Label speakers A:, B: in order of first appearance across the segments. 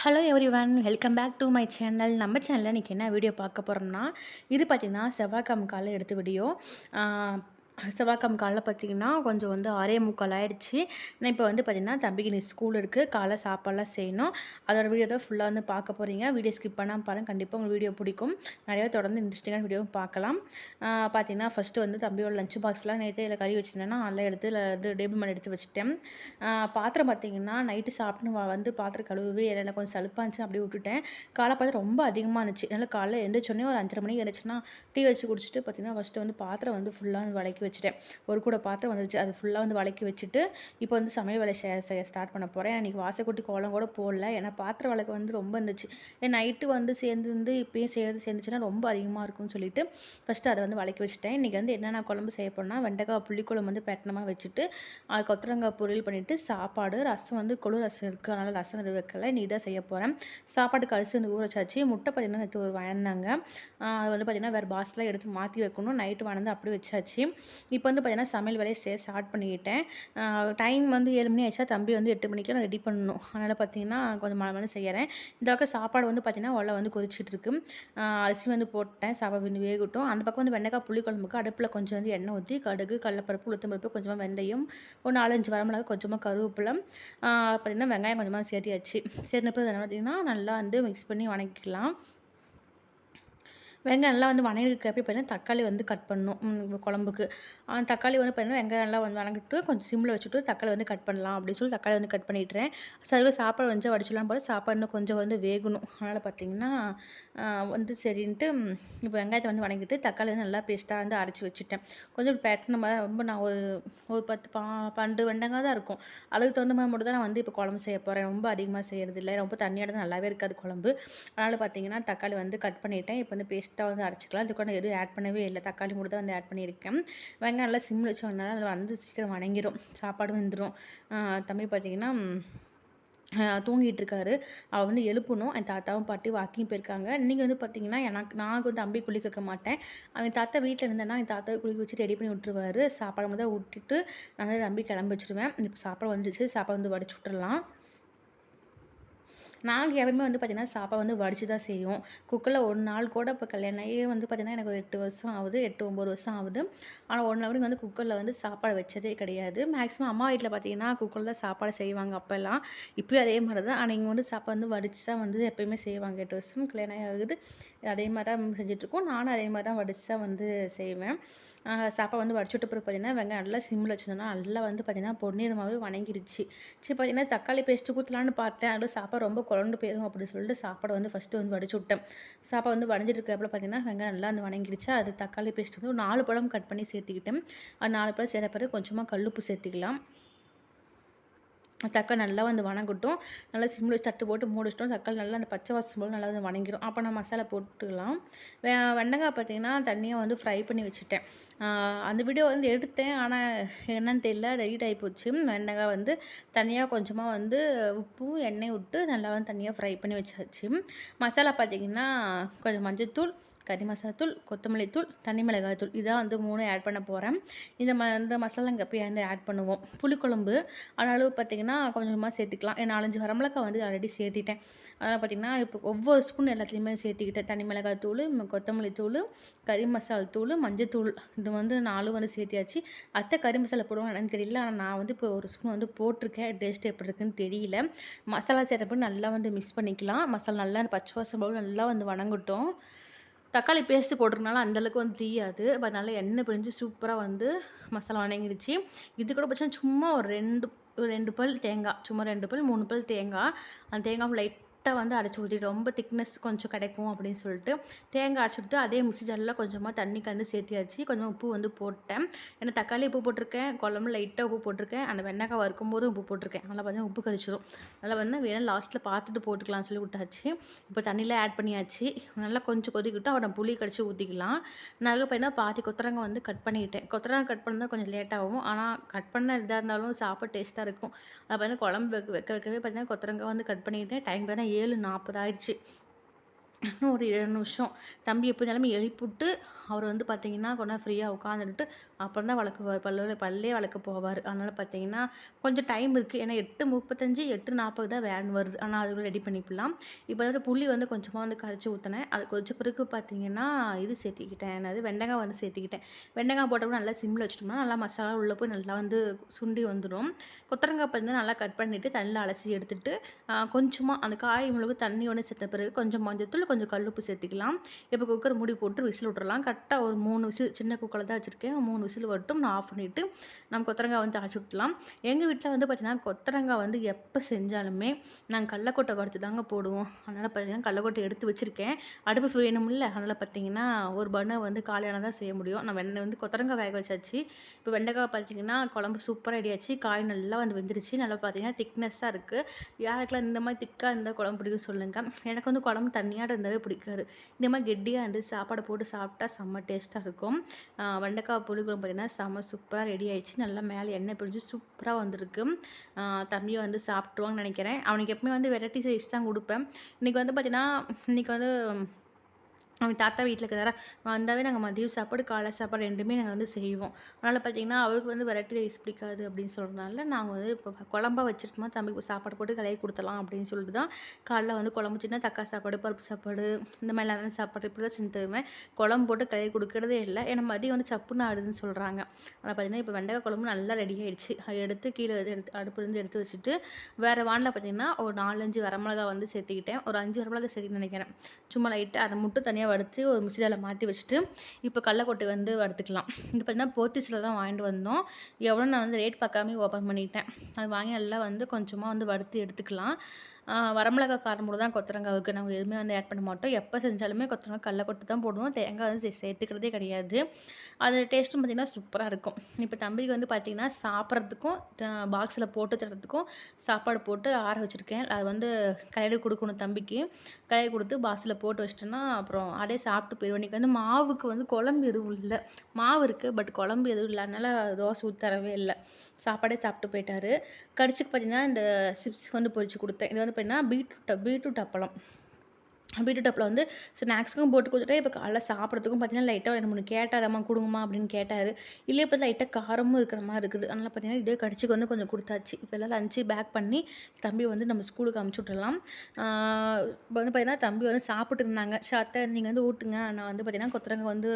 A: Hello everyone welcome back to my channel நம்ம சேனலில் இன்றைக்கி என்ன வீடியோ பார்க்க போகிறோம்னா இது பார்த்திங்கன்னா செவ்வாய்க்கிழமை காலையில் எடுத்த வீடியோ செவ்வாய்க்கிழமை காலைல பார்த்திங்கன்னா கொஞ்சம் வந்து ஆறே முக்கால் ஆகிடுச்சி நான் இப்போ வந்து பார்த்திங்கன்னா தம்பிக்கு நீ ஸ்கூல் இருக்குது காலை சாப்பாடெலாம் செய்யணும். அதோட வீடியோ தான் ஃபுல்லாக வந்து பார்க்க போகிறீங்க வீடியோ ஸ்கிப் பண்ணாமல் பாருங்கள் கண்டிப்பாக உங்களுக்கு வீடியோ பிடிக்கும். நிறைய தொடர்ந்து இன்ட்ரெஸ்டிங்கான வீடியோவும் பார்க்கலாம். பார்த்திங்கன்னா ஃபஸ்ட்டு வந்து தம்பியோட லஞ்ச் பாக்ஸ்லாம் நேற்று இல்லை கறி வச்சுருந்தேன்னா அதெல்லாம் எடுத்து இல்லை இது டேபிள் மேலே எடுத்து வச்சுட்டேன். பாத்திரம் பார்த்திங்கன்னா நைட்டு சாப்பிட்டு வந்து பாத்திரம் கழுவி எனக்கு கொஞ்சம் சலுப்பாக இருந்துச்சு அப்படியே விட்டுட்டேன். காலை பார்த்து ரொம்ப அதிகமாக இருந்துச்சு. அதனால் காலைல எழுந்திரிச்சோடனே ஒரு அஞ்சரை மணிக்கு எழுந்துச்சுன்னா டீ வச்சு குடிச்சிட்டு பார்த்திங்கன்னா ஃபஸ்ட்டு வந்து பாத்திரம் வந்து ஃபுல்லாக வந்து வளக்கி வச்சுட்டேன். ஒரு கூட பாத்திரம் வந்துருச்சு. அது ஃபுல்லாக வந்து வளக்கி வச்சுட்டு இப்போ வந்து சமையல் வேலை செய்ய ஸ்டார்ட் பண்ண போகிறேன் அன்றைக்கி வாசக்கூட்டி கோலம் கூட போடல. ஏன்னா பாத்திரம் வளர்க்க வந்து ரொம்ப இருந்துச்சு. ஏன் நைட்டு வந்து சேர்ந்து வந்து இப்போயும் சேர்ந்து சேர்ந்துச்சுன்னா ரொம்ப அதிகமாக இருக்கும்னு சொல்லிட்டு ஃபஸ்ட்டு அதை வந்து வளக்கி வச்சுட்டேன். இன்றைக்கி வந்து என்னென்ன குழம்பு செய்ய போனால் வெண்டைக்காய் புளிக்குழம்பு வந்து பெட்டனமாக வச்சுட்டு அது கொத்தரங்காய் பொரியல் பண்ணிவிட்டு சாப்பாடு ரசம் வந்து கொழு ரசம் இருக்குது அதனால் ரசம் இது வைக்கல. நீ தான் செய்ய போகிறேன் சாப்பாட்டுக்கு அரிசி வந்து ஊற வச்சாச்சு. முட்டை பார்த்திங்கன்னா நேற்று ஒரு வயந்தாங்க அது வந்து பார்த்திங்கன்னா வேறு பாஸ்லாம் எடுத்து மாற்றி வைக்கணும். நைட்டு வாங்கினது அப்படி வச்சாச்சு. இப்போ வந்து பார்த்திங்கன்னா சமையல் வேலையை ஸ்டே ஸ்டார்ட் பண்ணிக்கிட்டேன் டைம் வந்து ஏழு மணி ஆயிடுச்சா? தம்பி வந்து எட்டு மணிக்கு நான் ரெடி பண்ணணும். அதனால் பார்த்தீங்கன்னா கொஞ்சம் மழை மழை செய்கிறேன் இந்த பக்கம் சாப்பாடு வந்து பார்த்திங்கன்னா ஒலை வந்து கொதிச்சிட்டு இருக்கு. அரிசி வந்து போட்டேன். சாப்பாடு வந்து வேகட்டும். அந்த பக்கம் வந்து வெண்டைக்காய் புளி குழம்புக்கு அடுப்பில் கொஞ்சம் வந்து எண்ணெய் ஊற்றி கடுகு கடலப்பருப்பு உளுத்தம்பருப்பு கொஞ்சமாக வெந்தயம் ஒரு நாலஞ்சு வரமிளகா கொஞ்சமாக கருவேப்பிலை. பார்த்திங்கன்னா வெங்காயம் கொஞ்சமாக சேர்த்தியாச்சு. என்ன பார்த்தீங்கன்னா நல்லா வந்து மிக்ஸ் பண்ணி வணக்கிக்கலாம். வெங்காயம் நல்லா வந்து வணங்கிருக்கு அப்படி பார்த்தீங்கன்னா தக்காளி வந்து கட் பண்ணணும். குழம்புக்கு. தக்காளி வந்து பார்த்தீங்கன்னா வெங்காயம் நல்லா வந்து வணங்கிட்டு கொஞ்சம் சிம்மில் வச்சுட்டு தக்காளி வந்து கட் பண்ணலாம் அப்படின்னு சொல்லி தக்காளி வந்து கட் பண்ணிட்டுறேன் சரிவில் சாப்பாடு வந்து வடிச்சுலாம் போது சாப்பாடு இன்னும் கொஞ்சம் வந்து வேகணும். அதனால் பார்த்தீங்கன்னா வந்து சரின்ட்டு இப்போ வெங்காயத்தை வந்து வணங்கிட்டு தக்காளி வந்து நல்லா பேஸ்ட்டாக வந்து அரைச்சி வச்சுட்டேன். கொஞ்சம் பேட்டர்ன மாதிரி ரொம்ப நான் ஒரு ஒரு பத்து பா பன்னெண்டு வெண்டங்காய் தான் இருக்கும். அதுக்கு தகுந்த மாதிரி மட்டும் தான் நான் வந்து இப்போ குழம்பு செய்ய போகிறேன் ரொம்ப அதிகமாக செய்கிறது இல்லை. ரொம்ப தண்ணியாக தான் நல்லாவே இருக்காது குழம்பு. அதனால் பார்த்தீங்கன்னா தக்காளி வந்து கட் பண்ணிவிட்டேன் இப்போ வந்து பேஸ்ட் பேஸ்ட்டாக வந்து அரைச்சிக்கலாம் இதுக்கான எதுவும் ஆட் பண்ணவே இல்லை. தக்காளி மட்டும் தான் வந்து ஆட் பண்ணியிருக்கேன். வெங்காயம் நல்லா சிம்மில் வச்சோம்னால அதில் வந்து சீக்கிரம் வணங்கிடும் சாப்பாடு வந்துடும் தம்பி பார்த்தீங்கன்னா தூங்கிட்டு இருக்காரு அவள் வந்து எழுப்பணும். என் தாத்தாவும் பாட்டி வாக்கிங் போயிருக்காங்க. நீங்கள் வந்து பார்த்தீங்கன்னா எனக்கு நான் வந்து தம்பி குளிக்க வைக்க மாட்டேன். அவன் தாத்தா வீட்டில் இருந்தேன்னா என் தாத்தாவை குளிக்க வச்சு ரெடி பண்ணி விட்டுருவாரு. சாப்பாடு மட்டும் விட்டுட்டு நான் வந்து தம்பி கிளம்பி வச்சுருவேன். இப்போ சாப்பாடு வந்துடுச்சு சாப்பாடு வந்து வடிச்சு விட்டுறலாம். நாங்கள் எப்பவுமே வந்து பார்த்திங்கன்னா சாப்பாடு வந்து வடித்து தான் செய்வோம். குக்கரில் ஒரு நாள் கூட இப்போ கல்யாணம் ஆகி வந்து பார்த்திங்கன்னா எனக்கு ஒரு எட்டு வருஷம் ஆகுது எட்டு ஒம்பது வருஷம் ஆகுது. ஆனால் ஒன் ஹவருக்கு வந்து குக்கரில் வந்து சாப்பாடு வச்சதே கிடையாது. மேக்ஸிமம் அம்மா வீட்டில் பார்த்திங்கன்னா குக்கரில் தான் சாப்பாடு செய்வாங்க அப்போல்லாம். இப்போயும் அதே மாதிரி தான் ஆனால் இங்கே வந்து சாப்பாடு வந்து வடித்து தான் வந்து எப்போயுமே செய்வாங்க. எட்டு வருஷம் கல்யாணம் ஆகுது. அதே மாதிரி தான் செஞ்சிட்ருக்கோம் நானும் அதே மாதிரி தான் வடித்து தான் வந்து செய்வேன். சாப்பாடு வந்து வடிச்சுட்டு பிறகு பார்த்திங்கன்னா வெங்காயம் நல்லா சிம்மில் வச்சுருந்தோம்னா நல்லா வந்து பார்த்திங்கன்னா பொன்னிறமாகவே வணங்கிடுச்சு சரி பார்த்திங்கன்னா தக்காளி பேஸ்ட்டு ஊற்றலான்னு பார்த்தேன். அதில் சாப்பாடு ரொம்ப குழம்பு போயிடும் அப்படின்னு சொல்லிட்டு சாப்பாடு வந்து ஃபஸ்ட்டு வந்து வடிச்சு விட்டேன் சாப்பாடு வந்து வடிஞ்சிட்டு இருக்கப்பல பார்த்திங்கன்னா வெங்காயம் நல்லா வந்து வணங்கிடுச்சு அது தக்காளி பேஸ்ட் வந்து ஒரு நாலு பழம் கட் பண்ணி சேர்த்துக்கிட்டேன். அது நாலு பழம் சேர்த்த பிறகு கொஞ்சமாக கல்லுப்பு சேர்த்துக்கலாம். தக்காளி நல்லா வந்து வணங்கட்டும். நல்லா சிம்மில் வச்சு தட்டு போட்டு மூடிச்சிட்டோம் தக்காளி நல்லா அந்த பச்சை வாசம் போல் நல்லா வந்து வணங்கிடும் அப்போ நான் மசாலா போட்டுக்கலாம். வெ வெண்டைக்காய் பார்த்திங்கன்னா தண்ணியாக வந்து ஃப்ரை பண்ணி வச்சுட்டேன். அந்த வீடியோ வந்து எடுத்தேன். ஆனால் என்னன்னு தெரியல. ரெடி ஆகி போச்சு. வெண்டைக்காய் வந்து தனியாக கொஞ்சமாக வந்து உப்பும் எண்ணெய் விட்டு நல்லா வந்து தனியாக ஃப்ரை பண்ணி வச்சாச்சு. மசாலா பார்த்திங்கன்னா கொஞ்சம் மஞ்சள் தூள் கறி மசாலாத்தூள் கொத்தமல்லி தூள் தனி மிளகாய் தூள். இதான் வந்து மூணு ஆட் பண்ண போகிறேன் இந்த ம இந்த மசாலா இங்கே போய் வந்து ஆட் பண்ணுவோம். புளிக்குழம்பு அதனால பார்த்திங்கன்னா கொஞ்சமாக சேர்த்துக்கலாம். நாலஞ்சு வரமிளகாய் வந்து ஆல்ரெடி சேர்த்திட்டேன். அதனால் பார்த்திங்கன்னா இப்போ ஒவ்வொரு ஸ்பூன் எல்லாத்துலேயுமே சேர்த்துக்கிட்டேன். தனி மிளகாய் தூள் கொத்தமல்லி தூள் கறி மசாலா தூள் மஞ்சள் தூள். இது வந்து நாலும் வந்து சேர்த்தியாச்சு. அத்தை கறி மசாலா போடுவாங்க என்னன்னு தெரியல. ஆனால் நான் வந்து இப்போ ஒரு ஸ்பூன் வந்து போட்டிருக்கேன். டேஸ்ட் எப்படி இருக்குன்னு தெரியல. மசாலா சேர்த்தப்போ நல்லா வந்து மிக்ஸ் பண்ணிக்கலாம். மசாலா நல்லா பச்சை வாசம் நல்லா வந்து வணங்கட்டும். தக்காளி பேஸ்ட்டு போட்டிருக்கனால அந்தளவுக்கு வந்து தெரியாது. பட் நல்லா எண்ணெய் பிரிஞ்சு சூப்பராக வந்து மசாலா வணங்கிடுச்சு. இது கூட பிரச்சனை சும்மா ஒரு ரெண்டு ரெண்டு பல் தேங்காய் சும்மா ரெண்டு பல் மூணு பல் தேங்காய். அந்த தேங்காய் லைட் கரெக்டாக வந்து அடைச்சி ஊற்றிட்டு ரொம்ப திக்னஸ் கொஞ்சம் கிடைக்கும் அப்படின்னு சொல்லிட்டு தேங்காய் அரைச்சிட்டு அதே மிக்சி ஜாரில் கொஞ்சமாக தண்ணி கலந்து சேர்த்தியாச்சு. கொஞ்சம் உப்பு வந்து போட்டேன். ஏன்னா தக்காளி உப்பு போட்டிருக்கேன் குழம்பு லைட்டாக உப்பு போட்டிருக்கேன் அந்த வெண்டைக்காய் வறுக்கும் போதும் உப்பு போட்டிருக்கேன். நல்லா பார்த்தா உப்பு கரிச்சிடும் நல்லா வந்து வேணும் லாஸ்ட்டில் பார்த்துட்டு போட்டுக்கலாம்னு சொல்லி விட்டாச்சு. இப்போ தண்ணியில் ஆட் பண்ணியாச்சு. நல்லா கொஞ்சம் கொதிக்கிட்டு அவனை புளி கடிச்சு ஊற்றிக்கலாம் நான் பார்த்தீங்கன்னா பாதி கொத்தரங்க வந்து கட் பண்ணிக்கிட்டேன் கொத்தரங்க கட் பண்ணால் கொஞ்சம் லேட் ஆகும். ஆனால் கட் பண்ண இதாக இருந்தாலும் சாப்பிட டேஸ்ட்டாக இருக்கும். அது பார்த்தீங்கன்னா குழம்பு வைக்க வைக்கவே பார்த்தீங்கன்னா கொத்தரங்க வந்து கட் பண்ணிக்கிட்டேன் டைம் பார்த்தா ஏழு நாற்பது ஆயிடுச்சு இன்னும் ஒரு ஏழு நிமிஷம். தம்பி எப்படி இருந்தாலுமே எழுப்பிவிட்டு அவர் வந்து பார்த்தீங்கன்னா கொஞ்சம் ஃப்ரீயாக உட்காந்துட்டு அப்புறம் தான் வளர்க்கு பல்லு பல்லே வளர்க்க போவார். அதனால் பார்த்தீங்கன்னா கொஞ்சம் டைம் இருக்குது ஏன்னா எட்டு முப்பத்தஞ்சு எட்டு நாற்பது தான் வேன் வருது. ஆனால் அதுக்குள்ளே ரெடி பண்ணிக்கலாம். இப்போ வந்து புளி வந்து கொஞ்சமாக வந்து கரைச்சி ஊற்றினேன் அது கொஞ்சம் பிறகு பார்த்தீங்கன்னா இது சேர்த்திக்கிட்டேன். என்னது? வெண்டைக்காய் வந்து சேர்த்திக்கிட்டேன். வெண்டைக்காய் போட்டப்போ நல்லா சிம்மில் வச்சுட்டோம்னா நல்லா மசாலா உள்ளே போய் நல்லா வந்து சுண்டி வந்துடும். கொத்தரங்காய் பார்த்தீங்கன்னா நல்லா கட் பண்ணிவிட்டு தண்ணியில் அலசி எடுத்துட்டு கொஞ்சமாக அந்த காய் மிளகு தண்ணி ஒன்று சேர்த்த பிறகு கொஞ்சம் மஞ்சத்தூள் கொஞ்சம் கல்லுப்பு சேர்த்துக்கலாம். இப்போ குக்கர் மூடி போட்டு விசில் விட்டுறலாம். கரெக்டாக ஒரு மூணு விசில் சின்ன குக்கரில் தான் வச்சுருக்கேன். மூணு விசில் வரட்டும். நான் ஆஃப் பண்ணிவிட்டு நம்ம கொத்தரங்காய் வந்து தாளிச்சு விட்டுலாம் எங்கள் வீட்டில் வந்து பார்த்திங்கன்னா கொத்தரங்காய் வந்து எப்போ செஞ்சாலுமே நாங்கள் கடலக்கொட்டை வறுத்து தாங்க போடுவோம். அதனால் பார்த்தீங்கன்னா கடலக்கொட்டை எடுத்து வச்சுருக்கேன். அடுப்பு வேணுமில்ல அதனால் பார்த்தீங்கன்னா ஒரு பண்ணை வந்து காலையான தான் செய்ய முடியும். நான் வெண்ணெய் வந்து கொத்தரங்காய் வேக வச்சாச்சு. இப்போ வெண்டைக்காய் பார்த்தீங்கன்னா குழம்பு சூப்பராக ரெடியாச்சு காய் நல்லா வந்து வெந்துருச்சு. நல்லா பார்த்தீங்கன்னா திக்னஸ்ஸாக இருக்குது யாருக்கெல்லாம் இந்த மாதிரி திக்காக இருந்தால் குழம்பு பிடிக்கும் சொல்லுங்கள் எனக்கு வந்து குழம்பு தண்ணியாக இருந்தாவே பிடிக்காது. இந்த மாதிரி கெட்டியாக இருந்து சாப்பாடை போட்டு சாப்பிட்டா செம்ம டேஸ்ட்டாக இருக்கும். வெண்டைக்காய் புளிக்குழம்பு பார்த்திங்கன்னா செம்ம சூப்பராக ரெடி ஆகிடுச்சு நல்லா மேலே எண்ணெய் பிடிச்சி சூப்பராக வந்திருக்கு. தம்பியை வந்து சாப்பிட்ருவான்னு நினைக்கிறேன். அவனுக்கு எப்பவுமே வந்து வெரைட்டி ரைஸ் தான் கொடுப்பேன். இன்றைக்கி வந்து பார்த்திங்கன்னா இன்றைக்கி வந்து அவங்க தாத்தா வீட்டில் இருக்கிறாரா? வந்தாவே நாங்கள் மதியம் சாப்பாடு காலை சாப்பாடு ரெண்டுமே நாங்கள் வந்து செய்வோம். அதனால் பார்த்தீங்கன்னா அவருக்கு வந்து வெரைட்டி ரைஸ் பிடிக்காது அப்படின்னு சொல்கிறனால நாங்கள் வந்து இப்போ குழம்பா வச்சுருக்கோமா தம்பிக்கு சாப்பாடு போட்டு கலையை கொடுத்தலாம் அப்படின்னு சொல்லிட்டு தான் காலைல வந்து குழம்பு சின்ன தக்காளி சாப்பாடு பருப்பு சாப்பாடு இந்த மாதிரி லெமன் சாப்பாடு இப்படி தான் செஞ்சு தருவேன் குழம்பு போட்டு கலையை கொடுக்கறதே இல்லை. ஏன்னா மதியம் வந்து சப்புன்னு ஆடுதுன்னு சொல்கிறாங்க ஆனால் பார்த்தீங்கன்னா இப்போ வெண்டைக்காய் குழம்பு நல்லா ரெடி ஆகிடுச்சு அதை எடுத்து கீழே எடுத்து அடுப்புலேருந்து எடுத்து வச்சுட்டு வேறு வானில் பார்த்தீங்கன்னா ஒரு நாலஞ்சு வரமிளகா வந்து சேர்த்துக்கிட்டேன். ஒரு அஞ்சு வரமிளகா சேர்த்து நினைக்கிறேன். சும்மா லைட்டாக அதை மட்டும் தனியாக வறுத்து ஒரு மிக்சி ஜாரில் மாற்றி வச்சுட்டு இப்போ கடலக்கொட்டை வந்து வறுத்துக்கலாம். இது பார்த்தீங்கன்னா போத்தீஸில் தான் வாங்கிட்டு வந்தோம். எவ்வளோ நான் வந்து ரேட் பார்க்காம ஓப்பன் பண்ணிட்டேன். அது வாங்கி நல்லா வந்து கொஞ்சமாக வந்து வறுத்து எடுத்துக்கலாம். வரமிளகா காரம் மட்டும் தான் கொத்தரங்காவுக்கு நாங்கள் எதுவுமே வந்து ஆட் பண்ண மாட்டோம். எப்போ செஞ்சாலுமே கொத்தரங்காய் கடலக்கொட்டை தான் போடுவோம். தேங்காய் வந்து சேர்த்துக்கிறதே கிடையாது. அது டேஸ்ட்டும் பார்த்திங்கன்னா சூப்பராக இருக்கும். இப்போ தம்பிக்கு வந்து பார்த்திங்கன்னா சாப்பிட்றதுக்கும் பாக்ஸில் போட்டு தரத்துக்கும் சாப்பாடு போட்டு ஆற வச்சுருக்கேன். அது வந்து கையில் கொடுக்கணும் தம்பிக்கு. கையில் கொடுத்து பாக்ஸில் போட்டு வச்சிட்டோன்னா அப்புறம் அதே சாப்பிட்டு போயிடுவோம் இன்றைக்கி வந்து மாவுக்கு வந்து குழம்பு எதுவும் இல்லை. மாவு இருக்குது பட் குழம்பு எதுவும் இல்லை. அதனால் தோசை ஊற்றி தரவே இல்லை. சாப்பாடே சாப்பிட்டு போயிட்டாரு. கடிச்சுக்கு பார்த்திங்கன்னா இந்த சிப்ஸ் வந்து பொரித்து கொடுத்தேன். இது வந்து எப்படின்னா பீட்ரூட் பீட்ரூட் அப்பளம். பீட்ரூட் அப்பில் வந்து ஸ்நாக்ஸுக்கும் போட்டு கொடுத்துட்டேன். இப்போ காலைல சாப்பிட்றதுக்கும் பார்த்தீங்கன்னா லைட்டாக ரெண்டு மூணு கேட்டார். கொடுங்கம்மா அப்படின்னு கேட்டார். இல்லை இப்போ லைட்டாக காரமும் இருக்கிற மாதிரி இருக்குது. அதனால் பார்த்தீங்கன்னா இதே கடிச்சிக்கு வந்து கொஞ்சம் கொடுத்தாச்சு. இப்போ எல்லாம் லஞ்சு பேக் பண்ணி தம்பி வந்து நம்ம ஸ்கூலுக்கு அமுச்சு விட்டுடலாம். இப்போ வந்து பார்த்தீங்கன்னா தம்பி வந்து சாப்பிட்டு இருந்தாங்க. சாத்தை நீங்கள் வந்து ஊட்டுங்க. நான் வந்து பார்த்தீங்கன்னா கொத்தரங்க வந்து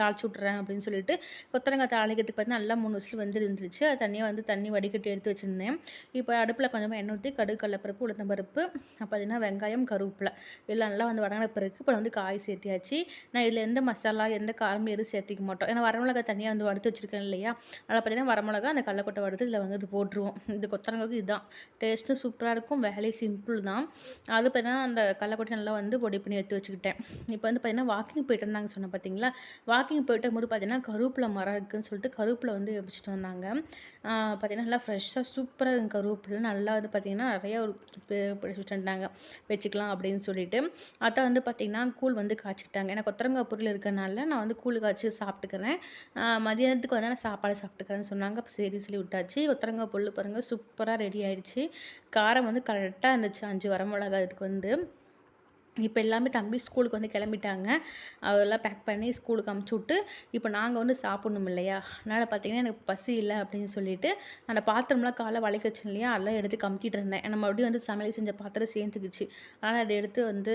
A: தாளிச்சு விட்றேன் அப்படின்னு சொல்லிட்டு கொத்தரங்க தாளிக்கிறதுக்கு பார்த்தீங்கன்னா நல்லா மூணு வயசில் வந்து இருந்துச்சு. அது தண்ணியை வந்து தண்ணி வடிகட்டி எடுத்து வச்சுருந்தேன். இப்போ அடுப்பில் கொஞ்சமாக எண்ணெய் ஊற்றி கடுகு கடலப்பருப்பு உளுத்தம்பருப்பு பார்த்தீங்கன்னா வெங்காயம் கருவேப்பிலை. எல்லாம் நல்லா வந்து வடங்கின பிறகு இப்போ வந்து காய் சேர்த்தியாச்சு. நான் இதில் எந்த மசாலா எந்த காரமும் எதுவும் சேர்த்திக்க மாட்டோம். ஏன்னா வரமிளகா தனியாக வந்து வறுத்து வச்சுருக்கேன் இல்லையா? அதில் பார்த்தீங்கன்னா வரமிளகா அந்த கடலக்கொட்டை வறுத்து இதில் வந்து இது போட்டுருவோம். இந்த கொத்தரங்காய்க்கு இதுதான். டேஸ்ட்டும் சூப்பராக இருக்கும். வேலையும் சிம்பிள் தான். அது பார்த்தீங்கன்னா அந்த கடலக்கொட்டை நல்லா வந்து பொடி பண்ணி எடுத்து வச்சுக்கிட்டேன். இப்போ வந்து பார்த்தீங்கன்னா வாக்கிங் போயிட்டு இருந்தாங்க சொன்னேன் பார்த்தீங்களா வாக்கிங் போயிட்டு போது பார்த்தீங்கன்னா கருவேப்பிலை மரம் இருக்குதுன்னு சொல்லிட்டு கருவேப்பிலை வந்து வச்சுட்டு வந்தாங்க. பார்த்தீங்கன்னா நல்லா ஃப்ரெஷ்ஷாக சூப்பராக இருக்கும் கருவேப்பிலை. நல்லா வந்து பார்த்தீங்கன்னா நிறையா ஒரு வச்சுட்டு வச்சுக்கலாம் அப்படின்னு சொல்லிட்டு. அதான் வந்து பார்த்திங்கன்னா கூழ் வந்து காய்ச்சிக்கிட்டாங்க. எனக்கு கொத்தரங்காய் பொருள் இருக்கிறனால நான் வந்து கூழ் காய்ச்சி சாப்பிட்டுக்கிறேன். மதியானத்துக்கு வந்து நான் சாப்பாடு சாப்பிட்டுக்கிறேன்னு சொன்னாங்க. அப்போ சரி சொல்லி விட்டாச்சு. கொத்தரங்காய் பொருள் பாருங்கள் சூப்பராக ரெடி ஆகிடுச்சு காரம் வந்து கரெக்டாக இருந்துச்சு. அஞ்சு வரமிளகா இதுக்கு வந்து. இப்போ எல்லாமே தம்பி ஸ்கூலுக்கு வந்து கிளம்பிட்டாங்க. அதெல்லாம் பேக் பண்ணி ஸ்கூலுக்கு அமுச்சு விட்டு இப்போ நாங்கள் வந்து சாப்பிட்ணும் இல்லையா? அதனால் பார்த்தீங்கன்னா எனக்கு பசி இல்லை அப்படின்னு சொல்லிட்டு அந்த பாத்திரம்லாம் காலை வளைக்க வச்சு இல்லையா? அதெல்லாம் எடுத்து கமுத்திட்டு இருந்தேன். நம்ம மறுபடியும் வந்து சமையல் செஞ்ச பாத்திரம் சேர்ந்துக்குச்சு. அதனால் அதை எடுத்து வந்து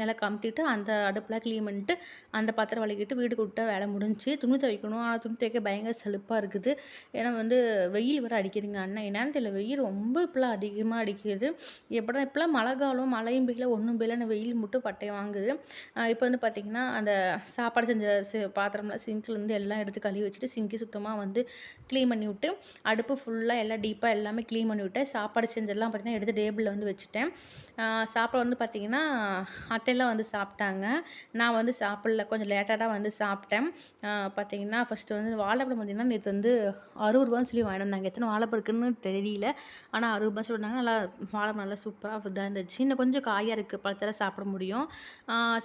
A: நல்லா கமுத்திட்டு அந்த அடுப்பெலாம் க்ளீன் பண்ணிட்டு அந்த பாத்திரம் வளைக்கிட்டு வீடு விட்டா வேலை முடிஞ்சு துணி துவைக்கணும். ஆனால் துணி துவைக்க பயங்கர செழுப்பாக இருக்குது. ஏன்னா வந்து வெயில் வர அடிக்குதுங்க. அண்ணன் என்னன்னு தெரியல. வெயில் ரொம்ப இப்போலாம் அதிகமாக அடிக்குது. எப்படா இப்போலாம் மழை காலம் மழையும் பெய்யல ஒன்றும் பெய்யல வெயில் மட்டும் பட்டையை வாங்குது. இப்போ வந்து பார்த்திங்கன்னா அந்த சாப்பாடு செஞ்ச பாத்திரம்லாம் சிங்க்லேருந்து எல்லாம் எடுத்து கழுவி வச்சுட்டு சிங்கி சுத்தமாக வந்து க்ளீன் பண்ணி விட்டு அடுப்பு ஃபுல்லாக எல்லாம் டீப்பாக எல்லாமே க்ளீன் பண்ணி விட்டேன் சாப்பாடு செஞ்செல்லாம் பார்த்திங்கன்னா எடுத்து டேபிளில் வந்து வச்சுட்டேன். சாப்பாடு வந்து பார்த்திங்கன்னா அத்தையெல்லாம் வந்து சாப்பிட்டாங்க. நான் வந்து சாப்பிடல. கொஞ்சம் லேட்டாக தான் வந்து சாப்பிட்டேன். பார்த்திங்கன்னா ஃபஸ்ட்டு வந்து வாழைப்பழம் பார்த்திங்கன்னா நேற்று வந்து அறுபது ரூபான்னு சொல்லி வாங்கிட்டு வந்தாங்க. எத்தனை வாழைப்பழம் இருக்குன்னு தெரியல. ஆனால் அறுபது ரூபா சொல்லியிருந்தாங்க. நல்லா வாழைப்பழம் நல்லா சூப்பராக இதாக இருந்துச்சு. இன்னும் கொஞ்சம் காயாக இருக்குது பழத்தில் சாப்பிட்டு சாப்பிட முடியும்.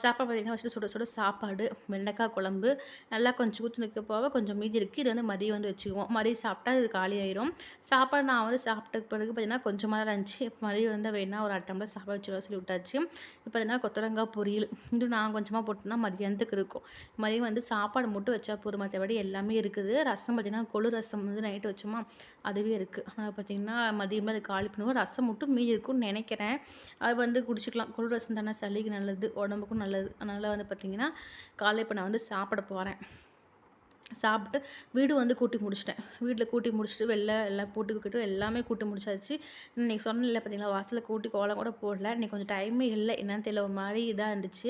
A: சாப்பாடு பார்த்திங்கன்னா சுட சுட சாப்பாடு வெண்டைக்காய் குழம்பு நல்லா கொஞ்சம் ஊற்றுனதுக்கு போக கொஞ்சம் மீதி இருக்குது இது வந்து மதியம் வந்து வச்சுக்குவோம். மதியம் சாப்பிட்டா இது காலி ஆயிரும். சாப்பாடு நான் வந்து சாப்பிட்ட பிறகு பார்த்திங்கன்னா கொஞ்சமாக தான் இருந்துச்சு. இப்போ மதியம் வந்து வேணா ஒரு அரை டம்ளர் சாப்பாடு வச்சு சொல்லி விட்டாச்சு. இப்போ பார்த்திங்கன்னா கொத்தரங்காய் பொரியல். இது நான் கொஞ்சமாக போட்டோம்னா மதியானத்துக்கு இருக்கும். மதியம் வந்து சாப்பாடு மட்டும் வச்சா போதும். மற்றபடி எல்லாமே இருக்குது. ரசம் பார்த்திங்கன்னா கொழு ரசம் வந்து நைட்டு வச்சோமா அதுவே இருக்குது ஆனால் பார்த்திங்கன்னா மதியமாக அது காலி பண்ணுவோம். ரசம் மட்டும் மீதி இருக்கும்னு நினைக்கிறேன். அது வந்து குடிச்சிக்கலாம். கொழு ரசம் தானே சளிக்கு நல்லது உடம்புக்கும் நல்லது. அதனால் வந்து பார்த்திங்கன்னா காலையில் இப்போ நான் வந்து சாப்பிட போகிறேன் சாப்பிட்டு வீடு வந்து கூட்டி முடிச்சிட்டேன். வீட்டில் கூட்டி முடிச்சுட்டு வெளில எல்லாம் போட்டு வைக்கட்டும் எல்லாமே கூட்டி முடிச்சாச்சு. இன்னைக்கு சொன்னேன்ல பார்த்தீங்களா வாசலில் கூட்டி கோலம் கூட போடல. இன்றைக்கி கொஞ்சம் டைமே இல்லை. என்னன்னு தெரியல ஒரு மாதிரி இதாக இருந்துச்சு.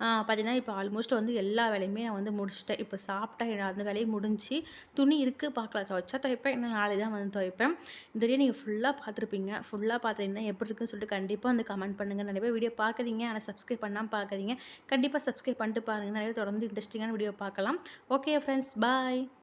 A: பார்த்தீங்கன்னா இப்போ ஆல்மோஸ்ட் வந்து எல்லா வேலையுமே நான் வந்து முடிச்சிட்டேன். இப்போ சாப்பிட்டா அந்த வேலையும் முடிஞ்சு துணி இருக்குது பார்க்கலாம். துவைச்சா துவைப்பேன் இன்னும் நாளை தான் வந்து துவைப்பேன். இந்த வீடியோ நீங்கள் ஃபுல்லாக பார்த்துருப்பீங்க. ஃபுல்லாக பார்த்தீங்கன்னா எப்படி இருக்குன்னு சொல்லிட்டு கண்டிப்பாக வந்து கமெண்ட் பண்ணுங்கள் நிறைய பேர் வீடியோ பார்க்குறீங்க ஆனால் சப்ஸ்கிரைப் பண்ணாமல் பார்க்குறீங்க கண்டிப்பாக சப்ஸ்கிரைப் பண்ணிட்டு பாருங்கள் நிறைய தொடர்ந்து இன்ட்ரெஸ்டிங்கான வீடியோ பார்க்கலாம். Okay friends Bye.